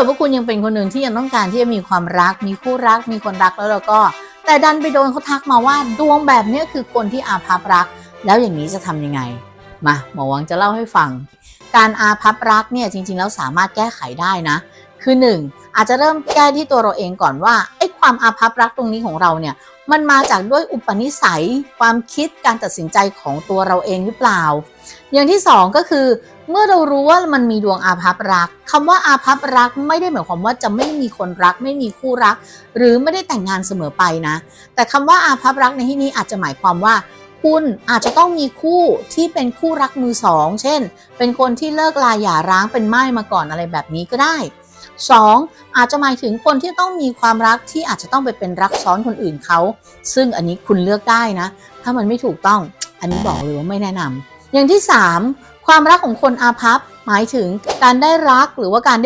กิดว่าคุณยังเป็นคนหนึ่งที่ยังต้องการที่จะมีความรัก มีคู่รัก มีคนรักแล้วเราก็ แต่ดันไปโดนเขาทักมาว่าดวงแบบนี้คือคนที่อาภัพรัก แล้วอย่างนี้จะทำยังไง มาหมอวังจะเล่าให้ฟัง การอาภัพรักเนี่ยจริงๆแล้วสามารถแก้ไขได้นะ คือหนึ่งอาจจะเริ่มแก้ที่ตัวเราเองก่อนว่า ความอาภัพรักตรงนี้ของเราเนี่ย มันมาจากด้วยอุปนิสัยความคิดการตัดสินใจของตัวเราเองหรือเปล่า อย่างที่สองก็คือ เมื่อเรารู้ว่ามันมีดวงอาภัพรักคำว่าอาภัพรักไม่ได้หมายความว่าจะไม่มีคนรัก ไม่มีคู่รัก หรือไม่ได้แต่งงานเสมอไปนะ แต่คำว่าอาภัพรักในที่นี้อาจจะหมายความว่าคุณอาจจะต้องมีคู่ที่เป็นคู่รักมือสอง เช่น เป็นคนที่เลิกลาหย่าร้างเป็นไม้มาก่อนอะไรแบบนี้ก็ได้ 2. อาจจะหมายถึงคนที่ต้องมีความรักที่อาจจะต้องไปเป็นรักซ้อนคนอื่นเขา ซึ่งอันนี้คุณเลือกได้นะ ถ้ามันไม่ถูกต้อง อันนี้บอกเลยว่าไม่แนะนำอย่างที่ 3 ความรักของคนอาภัพหมายถึงการได้รักหรือว่าการได้